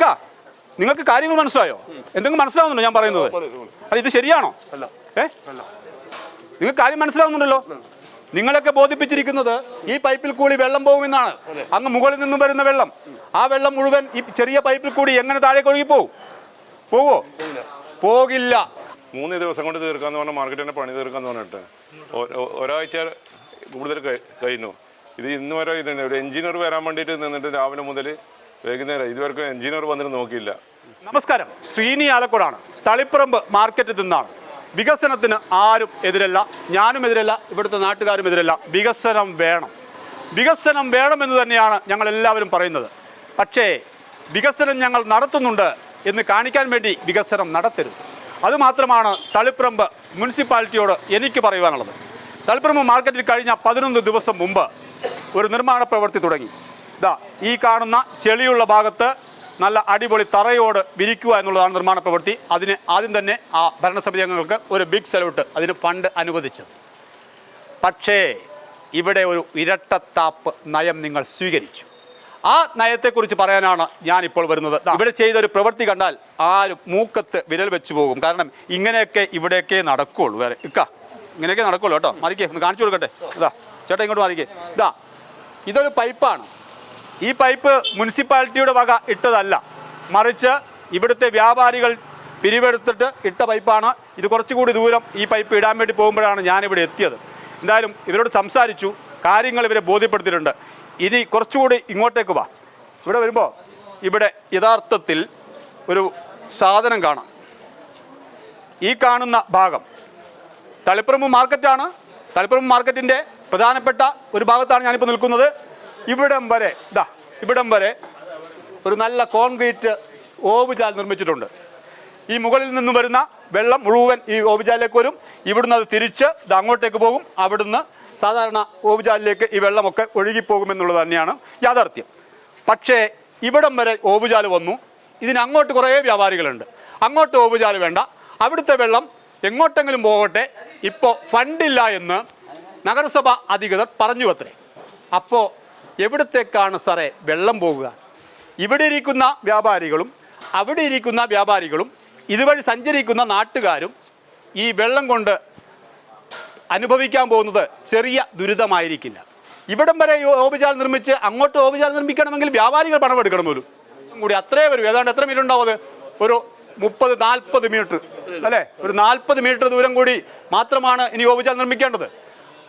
ഇക്ക നിങ്ങൾക്ക് കാര്യങ്ങൾ മനസ്സിലായോ? എന്തെങ്കിലും മനസ്സിലാവുന്നുണ്ടോ ഞാൻ പറയുന്നത്? അല്ല ഇത് ശരിയാണോ? ഏ? നിങ്ങൾക്ക് കാര്യം മനസ്സിലാവുന്നുണ്ടല്ലോ? നിങ്ങളൊക്കെ ബോധിപ്പിച്ചിരിക്കുന്നത് ഈ പൈപ്പിൽ കൂടി വെള്ളം പോകുമെന്നാണ്. അങ്ങ് മുകളിൽ നിന്നും വരുന്ന വെള്ളം. ആ വെള്ളം മുഴുവൻ ഈ ചെറിയ പൈപ്പിൽ കൂടി എങ്ങനെ താഴേക്ക് ഒഴുകി പോകും പോവോ? പോകില്ല. മൂന്ന് ദിവസം കൊണ്ട് തീർക്കാന്ന് പറഞ്ഞാൽ മാർക്കറ്റിന്റെ പണി തീർക്കാന്ന് പറഞ്ഞിട്ട്. ഒരാഴ്ച കൂടുതൽ കഴി- കഴിഞ്ഞു ഇത് ഇന്ന് വരെ ഇതുണ്ട്. ഒരു എഞ്ചിനീയർ വരാൻ വേണ്ടിയിട്ട് നിന്നിട്ട് രാവിലെ മുതൽ വൈകുന്നേരം ഇതുവരെ എഞ്ചിനീയർ വന്നിട്ട് നോക്കിയില്ല. നമസ്കാരം. ശ്രീനി ആലക്കോടാണ്. തളിപ്പറമ്പ് മാർക്കറ്റിൽ നിന്നാണ്. വികസനത്തിന് ആരും എതിരല്ല ഞാനും എതിരല്ല ഇവിടുത്തെ നാട്ടുകാരും എതിരല്ല. വികസനം വേണം. വികസനം വേണമെന്ന് തന്നെയാണ് ഞങ്ങൾ എല്ലാവരും പറയുന്നത്. പക്ഷേ വികസനം ഞങ്ങൾ നടത്തുന്നുണ്ട് എന്ന് കാണിക്കാൻ വേണ്ടി വികസനം നടത്തരുത്. അതുമാത്രമാണ് തളിപ്പറമ്പ് മുനിസിപ്പാലിറ്റിയോട് എനിക്ക് പറയുവാനുള്ളത്. തളിപ്പറമ്പ് മാർക്കറ്റിൽ കഴിഞ്ഞ പതിനൊന്ന് ദിവസം മുമ്പ് ഒരു നിർമ്മാണ പ്രവൃത്തി തുടങ്ങി. ഇതാ ഈ കാണുന്ന ചെളിയുള്ള ഭാഗത്ത് നല്ല അടിപൊളി തറയോട് വിരിക്കുക എന്നുള്ളതാണ് നിർമ്മാണ പ്രവൃത്തി. അതിന് ആദ്യം തന്നെ ആ ഭരണസമിതി അംഗങ്ങൾക്ക് ഒരു ബിഗ് സല്യൂട്ട് അതിന് ഫണ്ട് അനുവദിച്ചത്. പക്ഷേ ഇവിടെ ഒരു ഇരട്ടത്താപ്പ് നയം നിങ്ങൾ സ്വീകരിച്ചു. ആ നയത്തെക്കുറിച്ച് പറയാനാണ് ഞാനിപ്പോൾ വരുന്നത്. ഇവിടെ ചെയ്തൊരു പ്രവൃത്തി കണ്ടാൽ ആരും മൂക്കത്ത് വിരൽ വെച്ചു പോകും. കാരണം ഇങ്ങനെയൊക്കെ ഇവിടെയൊക്കെ നടക്കുകയുള്ളൂ വേറെ ഇക്ക ഇങ്ങനെയൊക്കെ നടക്കുള്ളൂ കേട്ടോ. മറിക്കേ ഒന്ന് കാണിച്ചു കൊടുക്കട്ടെ. ഇതാ ചേട്ടാ ഇങ്ങോട്ട് മാറിക്കേ. ഇതാ ഇതൊരു പൈപ്പാണ് ഈ പൈപ്പ് മുനിസിപ്പാലിറ്റിയുടെ വക ഇട്ടതല്ല. മറിച്ച് ഇവിടുത്തെ വ്യാപാരികൾ പിരിവെടുത്തിട്ട് ഇട്ട പൈപ്പാണ്. ഇത് കുറച്ചുകൂടി ദൂരം ഈ പൈപ്പ് ഇടാൻ വേണ്ടി പോകുമ്പോഴാണ് ഞാനിവിടെ എത്തിയത്. എന്തായാലും ഇവരോട് സംസാരിച്ചു. കാര്യങ്ങൾ ഇവരെ ബോധ്യപ്പെടുത്തിയിട്ടുണ്ട്. ഇനി കുറച്ചുകൂടി ഇങ്ങോട്ടേക്ക് വാ. ഇവിടെ വരുമ്പോൾ ഇവിടെ യഥാർത്ഥത്തിൽ ഒരു സാധനം കാണാം. ഈ കാണുന്ന ഭാഗം തളിപ്പറമ്പ് മാർക്കറ്റാണ്. തളിപ്പറമ്പ് മാർക്കറ്റിന്റെ പ്രധാനപ്പെട്ട ഒരു ഭാഗത്താണ് ഞാനിപ്പോൾ നിൽക്കുന്നത്. ഇവിടം വരെ ഇതാ ഇവിടം വരെ ഒരു നല്ല കോൺക്രീറ്റ് ഓവുചാൽ നിർമ്മിച്ചിട്ടുണ്ട്. ഈ മുകളിൽ നിന്നും വരുന്ന വെള്ളം മുഴുവൻ ഈ ഓവുചാലിലേക്ക് വരും. ഇവിടുന്ന് അത് തിരിച്ച് ഇത് അങ്ങോട്ടേക്ക് പോകും. അവിടുന്ന് സാധാരണ ഓവുചാലിലേക്ക് ഈ വെള്ളമൊക്കെ ഒഴുകിപ്പോകുമെന്നുള്ളത് തന്നെയാണ് യാഥാർത്ഥ്യം. പക്ഷേ ഇവിടം വരെ ഓവുചാൽ വന്നു. ഇതിനങ്ങോട്ട് കുറേ വ്യാപാരികളുണ്ട്. അങ്ങോട്ട് ഓവുചാൽ വേണ്ട. അവിടുത്തെ വെള്ളം എങ്ങോട്ടെങ്കിലും പോകട്ടെ. ഇപ്പോൾ ഫണ്ടില്ല എന്ന് നഗരസഭ അധികൃതർ പറഞ്ഞു അത്രേ അപ്പോൾ എവിടത്തേക്കാണ് സാറേ വെള്ളം പോകുക ഇവിടെ ഇരിക്കുന്ന വ്യാപാരികളും അവിടെ ഇരിക്കുന്ന വ്യാപാരികളും ഇതുവഴി സഞ്ചരിക്കുന്ന നാട്ടുകാരും ഈ വെള്ളം കൊണ്ട് അനുഭവിക്കാൻ പോകുന്നത് ചെറിയ ദുരിതമായിരിക്കില്ല. ഇവിടം വരെ ഈ ഓവുചാൽ നിർമ്മിച്ച് അങ്ങോട്ട് ഓവുചാൽ നിർമ്മിക്കണമെങ്കിൽ വ്യാപാരികൾ പണമെടുക്കണം പോലും. കൂടി അത്രേ വരും. ഏതാണ്ട് എത്ര മീറ്റർ ഉണ്ടാവും അത്? ഒരു മുപ്പത് നാൽപ്പത് മീറ്റർ അല്ലേ? ഒരു നാൽപ്പത് മീറ്റർ ദൂരം കൂടി മാത്രമാണ് ഇനി ഓവുചാൽ നിർമ്മിക്കേണ്ടത്.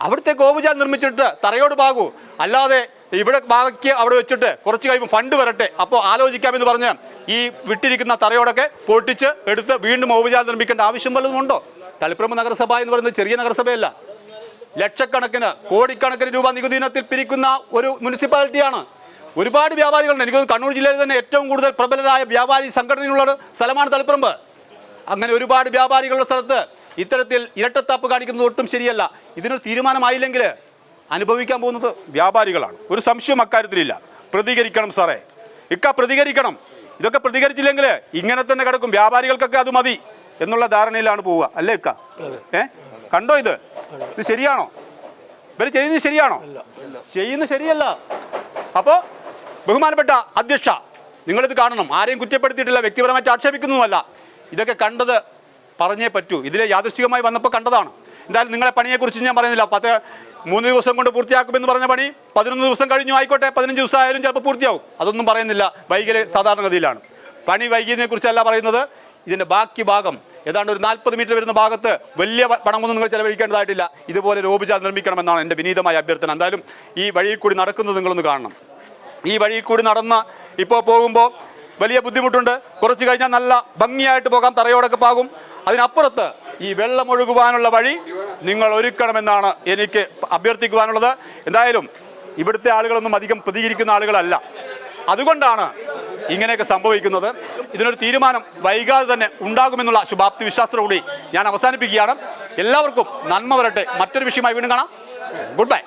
അവിടുത്തെ ഓവുചാൽ നിർമ്മിച്ചിട്ട് തറയോട് പാകൂ. അല്ലാതെ ഇവിടെ ബാക്കി അവിടെ വെച്ചിട്ട് കുറച്ച് കഴിയുമ്പോൾ ഫണ്ട് വരട്ടെ. അപ്പോൾ ആലോചിക്കാമെന്ന് പറഞ്ഞ് ഈ വിട്ടിരിക്കുന്ന തറയോടൊക്കെ പൊട്ടിച്ച് എടുത്ത് വീണ്ടും ഔപചാരം നിർമ്മിക്കേണ്ട ആവശ്യം വല്ലതുമുണ്ടോ തളിപ്പറമ്പ് നഗരസഭ എന്ന് പറയുന്നത് ചെറിയ നഗരസഭയല്ല. ലക്ഷക്കണക്കിന് കോടിക്കണക്കിന് രൂപ നികുതി ഇനത്തിൽ പിരിക്കുന്ന ഒരു മുനിസിപ്പാലിറ്റിയാണ്. ഒരുപാട് വ്യാപാരികളുണ്ട്. എനിക്ക് കണ്ണൂർ ജില്ലയിൽ തന്നെ ഏറ്റവും കൂടുതൽ പ്രബലരായ വ്യാപാരി സംഘടനയുള്ള സ്ഥലമാണ് തളിപ്പറമ്പ്. അങ്ങനെ ഒരുപാട് വ്യാപാരികളുടെ സ്ഥലത്ത് ഇത്തരത്തിൽ ഇരട്ടത്താപ്പ് കാണിക്കുന്നത് ഒട്ടും ശരിയല്ല. ഇതിനൊരു തീരുമാനമായില്ലെങ്കിൽ അനുഭവിക്കാൻ പോകുന്നത് വ്യാപാരികളാണ്. ഒരു സംശയം അക്കാര്യത്തിലില്ല. പ്രതികരിക്കണം സാറേ. ഇക്ക പ്രതികരിക്കണം. ഇതൊക്കെ പ്രതികരിച്ചില്ലെങ്കിൽ ഇങ്ങനെ തന്നെ കിടക്കും. വ്യാപാരികൾക്കൊക്കെ അത് മതി എന്നുള്ള ധാരണയിലാണ് പോവുക. അല്ലേ ഇക്ക? ഏ? കണ്ടോ ഇത്? ഇത് ശരിയാണോ? ഇവർ ചെയ്യുന്നത് ശരിയാണോ? ചെയ്യുന്നത് ശരിയല്ല. അപ്പോൾ ബഹുമാനപ്പെട്ട അധ്യക്ഷ നിങ്ങളിത് കാണണം. ആരെയും കുറ്റപ്പെടുത്തിയിട്ടില്ല വ്യക്തിപരമായിട്ട് ആക്ഷേപിക്കുന്നതുമല്ല. ഇതൊക്കെ കണ്ടത് പറഞ്ഞേ പറ്റൂ. ഇതിലെ യാദൃശികമായി വന്നപ്പോൾ കണ്ടതാണ്. എന്തായാലും നിങ്ങളെ പണിയെക്കുറിച്ച് ഞാൻ പറയുന്നില്ല. പത്ത് മൂന്ന് ദിവസം കൊണ്ട് പൂർത്തിയാക്കുമെന്ന് പറഞ്ഞ പണി പതിനൊന്ന് ദിവസം കഴിഞ്ഞു. ആയിക്കോട്ടെ പതിനഞ്ച് ദിവസം ആയാലും ചിലപ്പോൾ പൂർത്തിയാവും. അതൊന്നും പറയുന്നില്ല. വൈകൽ സാധാരണഗതിയിലാണ്. പണി വൈകിയതിനെ കുറിച്ചല്ല പറയുന്നത്. ഇതിന്റെ ബാക്കി ഭാഗം ഏതാണ്ട് ഒരു നാൽപ്പത് മീറ്റർ വരുന്ന ഭാഗത്ത് വലിയ പണമൊന്നും നിങ്ങൾ ചെലവഴിക്കേണ്ടതായിട്ടില്ല. ഇതുപോലെ രോപിച്ചാൽ നിർമ്മിക്കണമെന്നാണ് എന്റെ വിനീതമായ അഭ്യർത്ഥന. എന്തായാലും ഈ വഴിയിൽ കൂടി നടക്കുന്നത് നിങ്ങളൊന്ന് കാണണം. ഈ വഴിയിൽ കൂടി നടന്ന് ഇപ്പോൾ പോകുമ്പോൾ വലിയ ബുദ്ധിമുട്ടുണ്ട്. കുറച്ച് കഴിഞ്ഞാൽ നല്ല ഭംഗിയായിട്ട് പോകാം. തറയോടൊക്കെ പാകും. അതിനപ്പുറത്ത് ഈ വെള്ളമൊഴുകുവാനുള്ള വഴി നിങ്ങൾ ഒരുക്കണമെന്നാണ് എനിക്ക് അഭ്യർത്ഥിക്കുവാനുള്ളത്. എന്തായാലും ഇവിടുത്തെ ആളുകളൊന്നും അധികം പ്രതികരിക്കുന്ന ആളുകളല്ല. അതുകൊണ്ടാണ് ഇങ്ങനെയൊക്കെ സംഭവിക്കുന്നത്. ഇതിനൊരു തീരുമാനം വൈകാതെ തന്നെ ഉണ്ടാകുമെന്നുള്ള ശുഭാപ്തി വിശ്വാസത്തോടുകൂടി ഞാൻ അവസാനിപ്പിക്കുകയാണ്. എല്ലാവർക്കും നന്മ വരട്ടെ. മറ്റൊരു വിഷയമായി വീണ്ടും കാണാം. Good bye